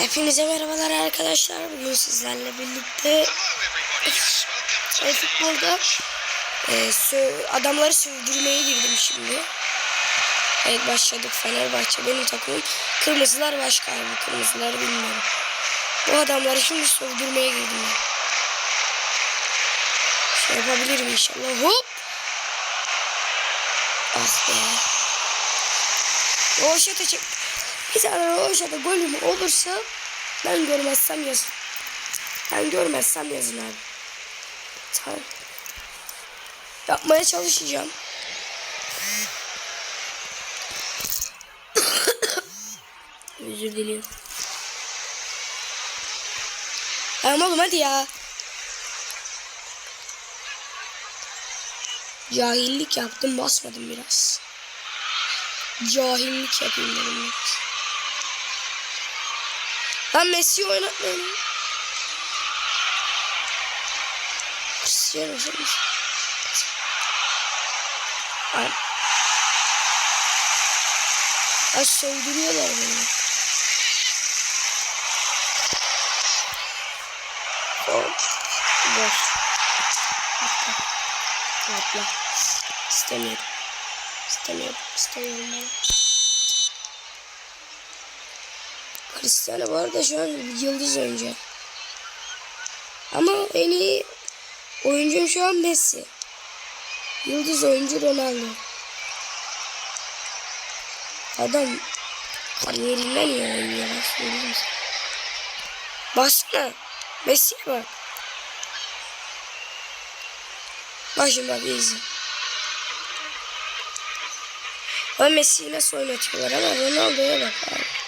Hepinize merhabalar arkadaşlar. Bugün sizlerle birlikte e, futbolda e, adamları sövdürmeye girdim şimdi. Evet başladık Fenerbahçe benim takımım. Kırmızılar başka abi. Kırmızıları bilmiyorum. Bu adamları şimdi sövdürmeye girdim ben. Şey yapabilirim inşallah. Hop! Ah be. Roşete çek. Bir tane Roşete golüm olursa ben görmezsem yazın. Ben görmezsem yazın abi. Tamam. Yapmaya çalışacağım. Özür diliyorum. Tamam oğlum hadi ya. Cahillik yaptım basmadım biraz. Cahillik yapayım dedim biraz. Ben Messi'yi oynatmayayım. Cristiano olmuş. Ay. Ay söndürüyorlar beni. Hop. Boş. Atla. Atla. İstemiyorum. İstemiyorum. İstemiyorum ben. Cristiano bu arada şu an yıldız oyuncu. Ama en iyi oyuncum şu an Messi. Yıldız oyuncu Ronaldo. Adam kariyerinden iyi oynuyor. Baksana. Messi'ye bak. Şimdi bak izle. Ama Messi'yi nasıl oynatıyorlar ama Ronaldo'ya bak abi.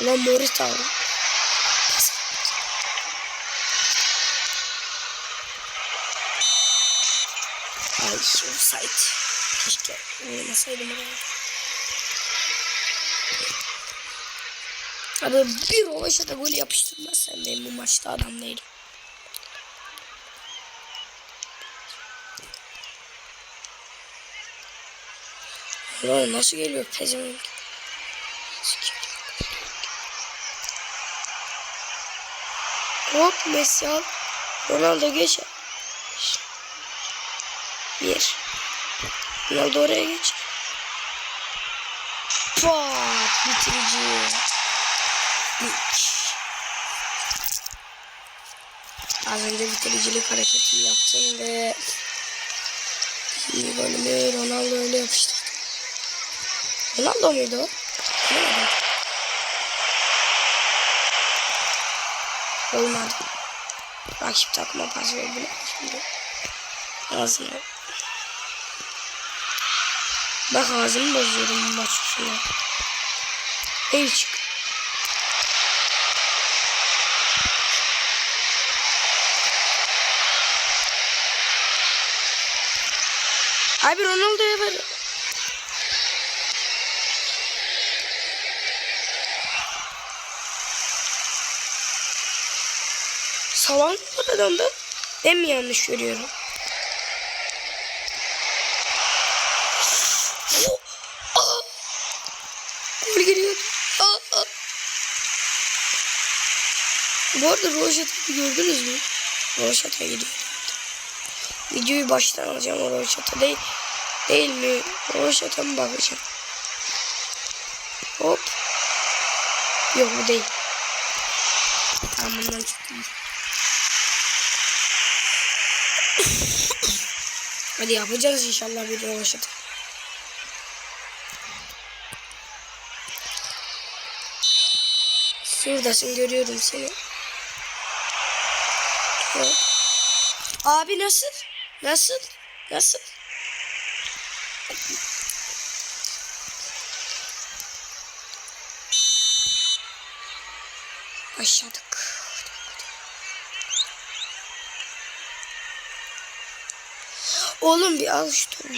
Ulan Morita abi. Ay offside. Keşke oynamasaydım oraya. Abi bir rovaşa da gol yapıştırmazsan ben bu maçta adam değilim. Ulan nasıl geliyor pezevenk? Nasıl geliyor? Hop Messi al. Ronaldo geç. Bir. Ronaldo oraya geç. Pat bitirici. Üç. Az önce bitiricilik hareketi yaptım ve şimdi golümü Ronaldo öyle yapıştırdı. Ronaldo muydu o? Bilemedim. Olmadı. Rakip takıma pas verdi. Şimdi ağzına. Bak ağzımı bozuyorum bu maç üstüne. El çık. Abi Ronaldo'ya ver. Salan var adamda. Ben mi yanlış görüyorum? Oh! Aa! Gol geliyor. Aa! Aa! Bu arada Rojata'yı gördünüz mü? Rojata gidiyor. Videoyu baştan alacağım o Rojata değil. Değil mi? Rojata mı bakacağım? Hop. Yok bu değil. Tamam bundan çıktım. Hadi yapacağız inşallah bir rövaşata. Şuradasın görüyorum seni. Hop. Abi nasıl? Nasıl? Nasıl? Başladık. Oğlum bir al şu topu.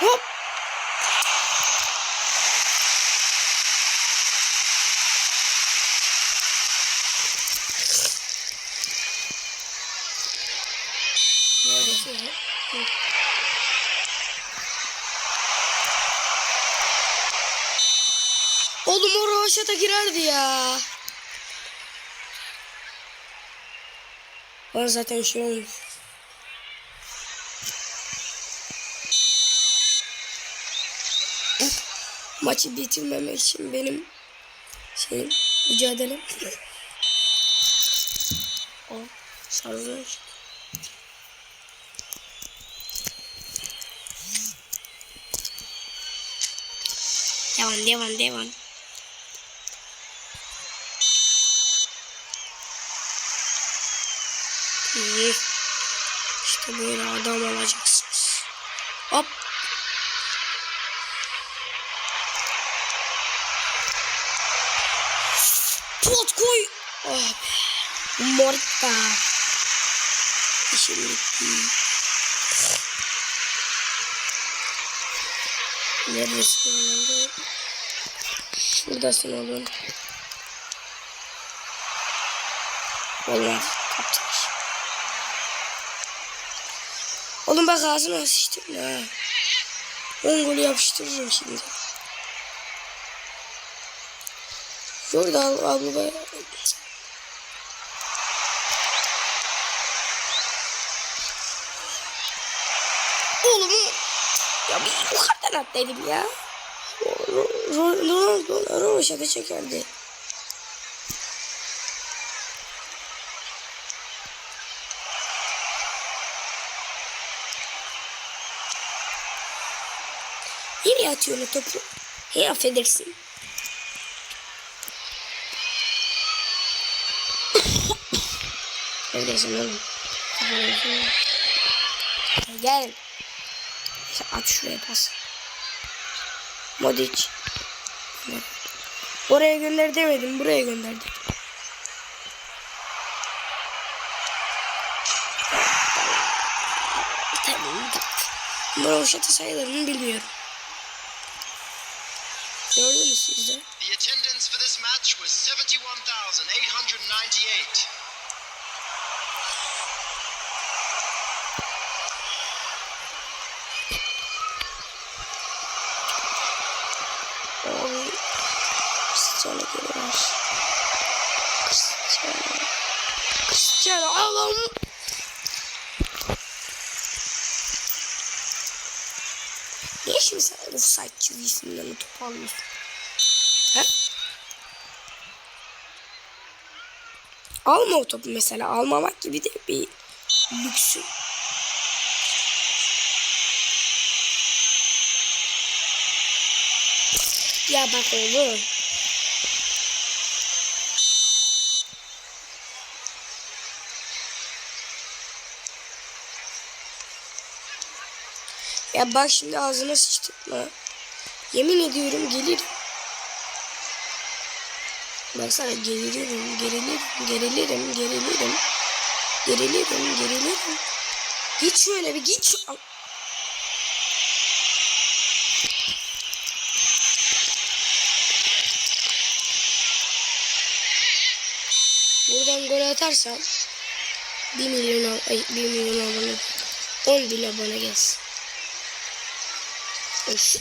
Hop. Oğlum o rovaşata girerdi ya. Bana zaten şey olmuş. Maçı bitirmemek için benim şeyim mücadelem. O sarılıyor. Devam devam devam. İşte böyle adam olacaksınız. Hop. Pot koy. Oh be. Morta. İşim bitti. Neredesin oğlum? Şuradasın oğlum. Olmaz. Oğlum bak ağzına sıçtım ha. 10 golü yapıştırırım şimdi. Şurada al, al baba. Oğlum ya bir yukarıdan at dedim ya. Ronaldo Rovaşat'a çekerdi. Atıyor topu? Hey affedersin. Neredesin oğlum? Gel. At şuraya pas. Modic. Oraya gönder demedim. Buraya gönderdim. Tamam. Broşatı sayılarını bilmiyorum. Gördünüz siz de. The attendance for this match was 71,898. Oy. Cristiano geliyor. Cristiano. Cristiano Allah'ım. Şimdi sen offside çizgisinden topu alıyorsun? He? Alma o topu mesela. Almamak gibi de bir lüksün. Ya bak oğlum. Ya bak şimdi ağzına sıçtırma. Yemin ediyorum gelirim. Bak sana gerilirim, gerilirim, gerilirim, gerilirim. Gerilirim, gerilirim. Git şöyle bir git. Buradan gol atarsan 1 milyon ay 1 milyon abone 10 bin abone gelsin. Hoş,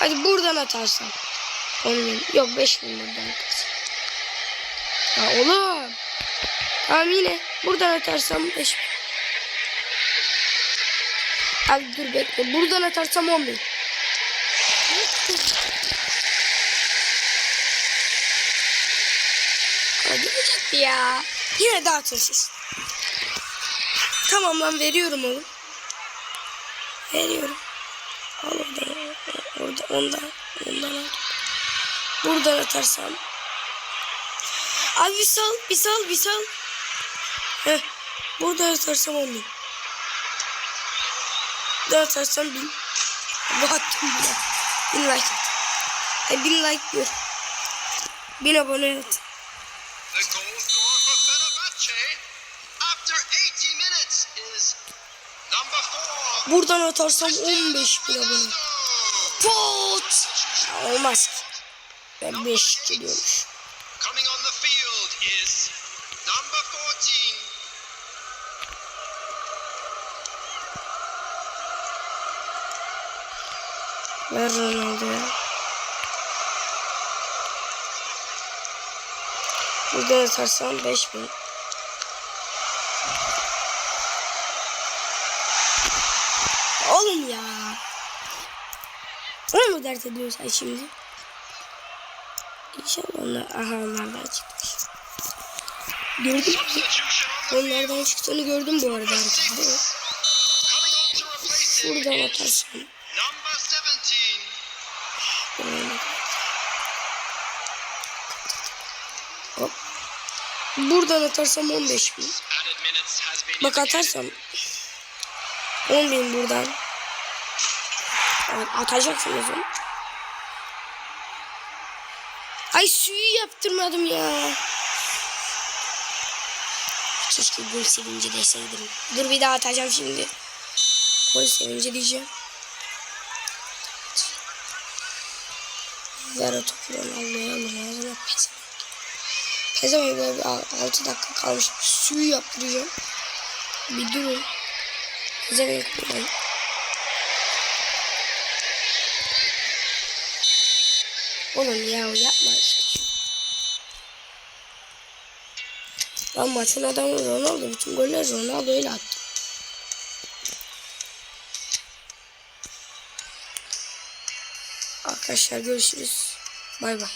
Hadi buradan atarsan 10 bin yok 5 bin buradan atarsın. Ya oğlum. Tamam yine buradan atarsam 5 bin. Hadi dur bekle. Buradan atarsam 10 bin. Ödeyecekti ya. Yine dağıtırsız. Tamam lan veriyorum oğlum. Veriyorum. Al oradan. Orada ondan. Ondan al. Buradan atarsam. Abi bir sal. Bir sal. Bir sal. Heh. Buradan atarsam bin. Buradan atarsam bin. Bu attım bile. Bin like at. E, bin like diyor. Bin abone at. Buradan atarsam 15 bin abone. Pot! Olmaz ki. Ben 5 geliyormuş. Coming on the field is number 14. Ver Ronaldo'ya. Burada atarsam 5000. Oğlum ya. Onu mu dert ediyorsun sen şimdi? İnşallah onlar, aha onlardan çıkmış. Gördün mü? Onlardan çıktığını gördüm bu arada number arkada. 6. Coming on to replace him Buradan atarsam. number 17. Hop. Buradan atarsam 15 bin. Bak atarsam 10 bin buradan. Atacaksınız onu. Ay suyu yaptırmadım ya. Keşke gol sevinci deseydim. Dur bir daha atacağım şimdi. Gol sevinci diyeceğim. Ver o topu alın ağzına pezevenk. Pezevenk böyle bir 6 dakika kalmış. Suyu yaptıracağım. Bir durun. Pezevenk buradan. Oğlum ya yapma işte. Lan maçın adamı Ronaldo. Bütün goller Ronaldo ile attı. Arkadaşlar görüşürüz. Bay bay.